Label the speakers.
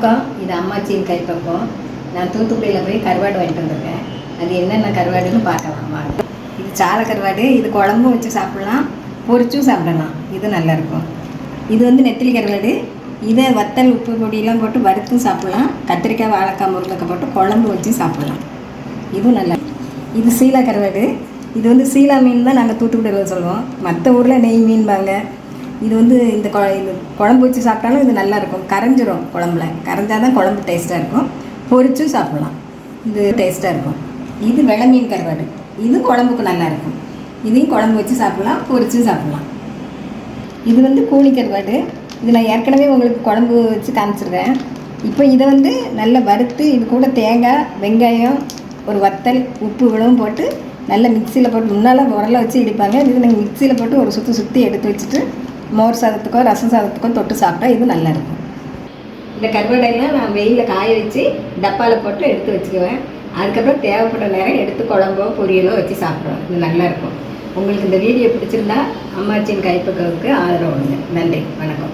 Speaker 1: வணக்கம். இது அம்மாச்சியின் கைப்பக்கம் நான் தூத்துக்குடியில் போய் கருவாடு வாங்கிட்டு வந்திருக்கேன். அது என்னென்ன கருவாடுன்னு பார்க்கலாம் வாங்க. இது சால கருவாடு. இது குழம்பும் வச்சு சாப்பிட்லாம் பொரிச்சும் சாப்பிடலாம். இது நல்லா இருக்கும் இது வந்து நெத்திலி கருவாடு. இதை வத்தல் உப்பு பொடியெல்லாம் போட்டு வறுத்தும் சாப்பிட்லாம். கத்திரிக்காய் வாழைக்காய் முருங்கைக்காய் போட்டு குழம்பு வச்சு சாப்பிட்லாம். இதுவும் நல்லா இது சீலா கருவாடு. இது வந்து சீலா மீன் தான் நாங்கள் தூத்துக்குடியில் சொல்லுவோம். மற்ற ஊரில் நெய் மீன்பாங்க. இது வந்து இந்த கொ இது குழம்பு வச்சு சாப்பிட்டாலும் இது நல்லா இருக்கும் கரைஞ்சிரும் குழம்புல. கரைஞ்சா தான் குழம்பு டேஸ்ட்டாக இருக்கும். பொரிச்சும் சாப்பிட்லாம். இது டேஸ்ட்டாக இருக்கும். இது வெளை மீன் கருவாடு. இது குழம்புக்கு நல்லா இருக்கும் இதையும் குழம்பு வச்சு சாப்பிட்லாம் பொரிச்சும் சாப்பிட்லாம். இது வந்து கூலி கருவாடு. இது நான் ஏற்கனவே உங்களுக்கு குழம்பு வச்சு காமிச்சிருக்கேன். இப்போ இதை வந்து நல்லா வறுத்து இது கூட தேங்காய் வெங்காயம் ஒரு வத்தல் உப்பு இவ்வளவும் போட்டு நல்லா மிக்சியில் போட்டு முன்னால் உரலை வச்சு இடிப்பாங்க. இது நாங்கள் மிக்சியில் போட்டு ஒரு சுற்றி சுற்றி எடுத்து வச்சுட்டு மோர் சாதத்துக்கோ ரசம் சாதத்துக்கோ தொட்டு சாப்பிட்டா இது நல்லா இருக்கும் இந்த கருவடையெல்லாம் நான் வெயிலில் காய வச்சு டப்பாவில் போட்டு எடுத்து வச்சுக்குவேன். அதுக்கப்புறம் தேவைப்பட்ட நேரம் எடுத்து குழம்போ பொரியலோ வச்சு சாப்பிடுவேன். இது நல்லா இருக்கும் உங்களுக்கு இந்த வீடியோ பிடிச்சிருந்தா அம்மாச்சியின் கைப்பக்கவுக்கு ஆதரவு கொடுங்க. நன்றி. வணக்கம்.